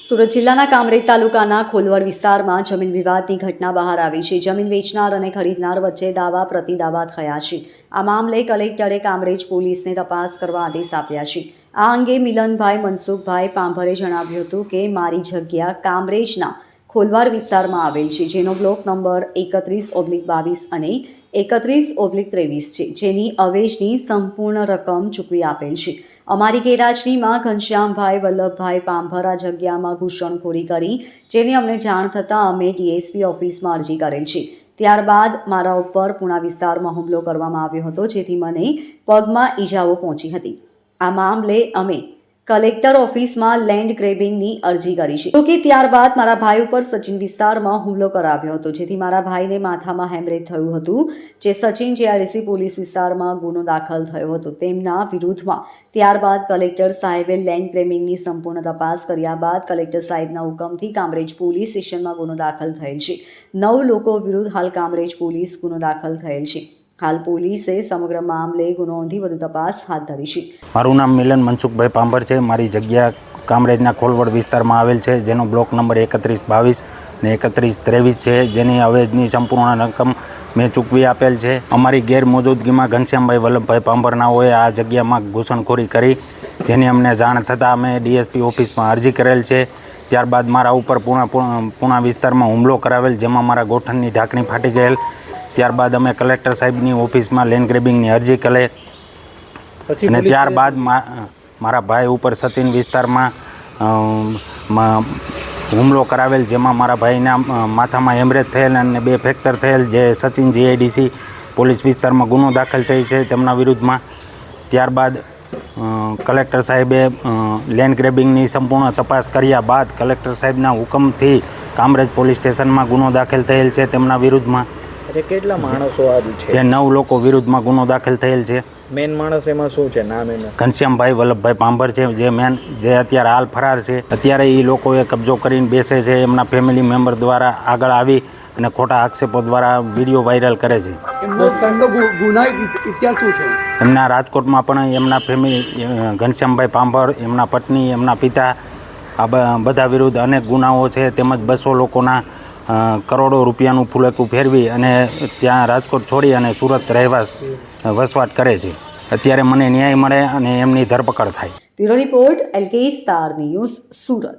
સુરત જિલ્લાના કામરેજ તાલુકાના ખોલવડ વિસ્તારમાં જમીન વિવાદની ઘટના બહાર આવી છે. જમીન વેચનાર અને ખરીદનાર વચ્ચે દાવા પ્રતિદાવા થયા છે. આ મામલે કલેક્ટરે કામરેજ પોલીસને તપાસ કરવા આદેશ આપ્યા છે. આ અંગે મિલનભાઈ મનસુખભાઈ પાંભરે જણાવ્યું હતું કે, મારી જગ્યા કામરેજના ખોલવાડ વિસ્તારમાં આવેલ છે, જેનો બ્લોક નંબર એકત્રીસ ઓબ્લિક બાવીસ અને એકત્રીસ ઓબ્લિક ત્રેવીસ છે, જેની અવેજની સંપૂર્ણ રકમ ચૂકવી આપેલ છે. અમારી ગેરહાજરીમાં ઘનશ્યામભાઈ, વલ્લભભાઈ પાંભરા જગ્યામાં ઘૂસણખોરી કરી, જેની અમને જાણ થતાં અમે ડીએસપી ઓફિસમાં અરજી કરેલ છે. ત્યારબાદ મારા ઉપર પૂણા વિસ્તારમાં હુમલો કરવામાં આવ્યો હતો, જેથી મને પગમાં ઈજાઓ પહોંચી હતી. આ મામલે અમે કલેક્ટર ઓફિસમાં લેન્ડ ગ્રેબિંગની અરજી કરી છે. જોકે ત્યારબાદ મારા ભાઈ ઉપર સચિન વિસ્તારમાં હુમલો કરાવ્યો હતો, જેથી મારા ભાઈને માથામાં હેમરેજ થયું હતું, જે સચિન જીઆરસી પોલીસ વિસ્તારમાં ગુનો દાખલ થયો હતો. તેમના વિરુદ્ધમાં ત્યારબાદ કલેક્ટર સાહેબે લેન્ડ ગ્રેબિંગની સંપૂર્ણ તપાસ કર્યા બાદ કલેક્ટર સાહેબના હુકમથી કામરેજ પોલીસ સ્ટેશનમાં ગુનો દાખલ થયેલ છે. નવ લોકો વિરુદ્ધ હાલ કામરેજ પોલીસ ગુનો દાખલ થયેલ છે. હાલ પોલીસે સમગ્ર મામલે ગુનો નોંધી વધુ તપાસ હાથ ધરી છે. મારું નામ મિલન મનસુખભાઈ પાંભર છે. મારી જગ્યા કામરેજના ખોલવડ વિસ્તારમાં આવેલ છે, જેનો બ્લોક નંબર એકત્રીસ બાવીસ ને એકત્રીસ ત્રેવીસ છે. જેની અવેજની સંપૂર્ણ રકમ મેં ચૂકવી આપેલ છે. અમારી ગેરમોજૂદગીમાં ઘનશ્યામભાઈ વલ્લભભાઈ પાંભરનાઓએ આ જગ્યામાં ઘૂસણખોરી કરી, જેની અમને જાણ થતાં અમે ડીએસપી ઓફિસમાં અરજી કરેલ છે. ત્યારબાદ મારા ઉપર પૂણા પૂણા વિસ્તારમાં હુમલો કરાવેલ, જેમાં મારા ગોઠણની ઢાંકણી ફાટી ગયેલ. ત્યારબાદ અમે કલેક્ટર સાહેબની ઓફિસમાં લેન્ડ ગ્રેબિંગની અરજી કરે અને ત્યારબાદ મા- મારા ભાઈ ઉપર સચિન વિસ્તારમાં હુમલો કરાવેલ જેમાં મારા ભાઈના માથામાં હેમરેજ થયેલ અને બે ફ્રેક્ચર થયેલ જે સચિન જીઆઈડીસી પોલીસ વિસ્તારમાં ગુનો દાખલ થઈ છે તેમના વિરુદ્ધમાં. ત્યારબાદ કલેક્ટર સાહેબે લેન્ડ ગ્રેબિંગની સંપૂર્ણ તપાસ કર્યા બાદ કલેક્ટર સાહેબના હુકમથી કામરેજ પોલીસ સ્ટેશનમાં ગુનો દાખલ થયેલ છે તેમના વિરુદ્ધમાં. એટલે કેટલા માણસો આજ છે? જે નવ લોકો વિરુદ્ધમાં ગુનો દાખલ થયેલ છે. મેન માણસ એમાં શું છે? નામ એનું. ઘનશ્યામભાઈ વલ્લભભાઈ પાંભર છે જે મેન જે અત્યારે હાલ ફરાર છે. અત્યારે એ લોકોએ કબજો કરીને બેસે છે એમના ફેમિલી મેમ્બર દ્વારા આગળ આવી અને ખોટા આક્ષેપો દ્વારા વીડિયો વાયરલ કરે છે. એમનો રાજકોટમાં પણ એમના ફેમિલી ઘનશ્યામભાઈ પાંભર એમના પત્ની એમના પિતા આ બધા વિરુદ્ધ અનેક ગુનાઓ છે. તેમજ બસો લોકોના કરોડો રૂપિયાનું ફૂલેકું ફેરવી અને ત્યાં રાજકોટ છોડી અને સુરત રહેવાસ વસવાટ કરે છે. અત્યારે મને ન્યાય મળે અને એમની ધરપકડ થાય. Bureau report, LK star news, Surat.